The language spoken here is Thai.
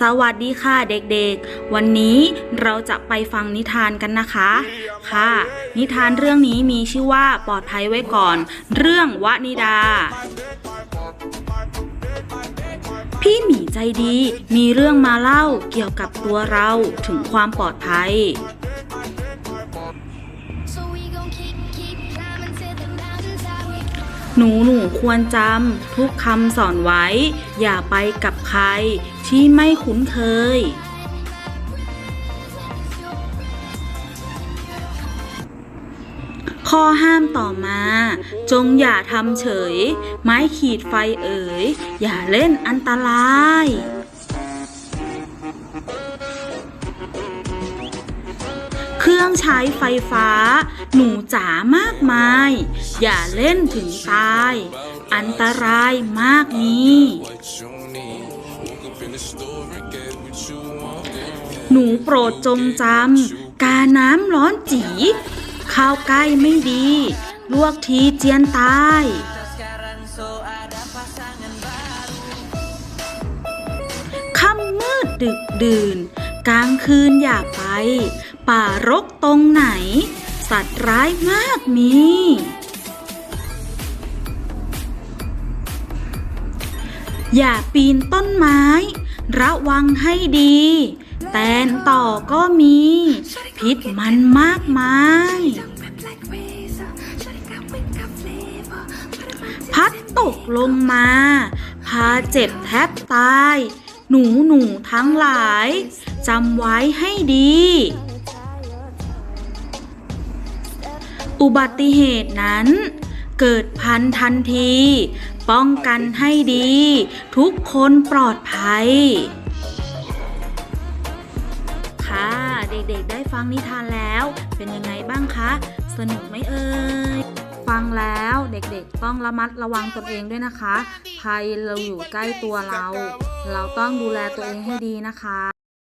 สวัสดีค่ะเด็กๆ วันนี้เราจะไปฟังนิทานกันนะคะ ค่ะ นิทานเรื่องนี้มีชื่อว่าปลอดภัยไว้ก่อน เรื่องวนิดา พี่หมีใจดีมีเรื่องมาเล่าเกี่ยวกับตัวเราถึงความปลอดภัย So we gon' keep, keep climbing to the หนูหนูควรจำทุกคำสอนไว้ อย่าไปกับใครที่ไม่คุ้นเคย ข้อห้ามต่อมา จงอย่าทำเฉย ไม้ขีดไฟเอ๋ย อย่าเล่นอันตราย รื่องใช้ไฟฟ้า หนูจ๋ามากมาย อย่าเล่นถึงตาย อันตรายมากมีหนูโปรดจงจำกาน้ำร้อนจีข้าวใกล้ไม่ดี ลวกทีเจียนตาย ค่ำมืดดึกดื่น กลางคืนอย่าไป ป่ารกตรงไหน สัตว์ร้ายมากมี อย่าปีนต้นไม้ ระวังให้ดี แตนต่อก็มี พิษมันมากมาย พัดตกลงมา พาเจ็บแทบตายหนูหนูทั้งหลาย จำไว้ให้ดี อุบัติเหตุนั้น เกิดพันทันที ป้องกันให้ดี ทุกคนปลอดภัย ค่ะ เด็กๆได้ฟังนิทานแล้ว เป็นยังไงบ้างคะ สนุกไหมเอ่ยฟังแล้วเด็กๆต้องระมัดระวังตนเองด้วยนะคะ ภัยเราอยู่ใกล้ตัวเรา เราต้องดูแลตัวเองให้ดีนะคะ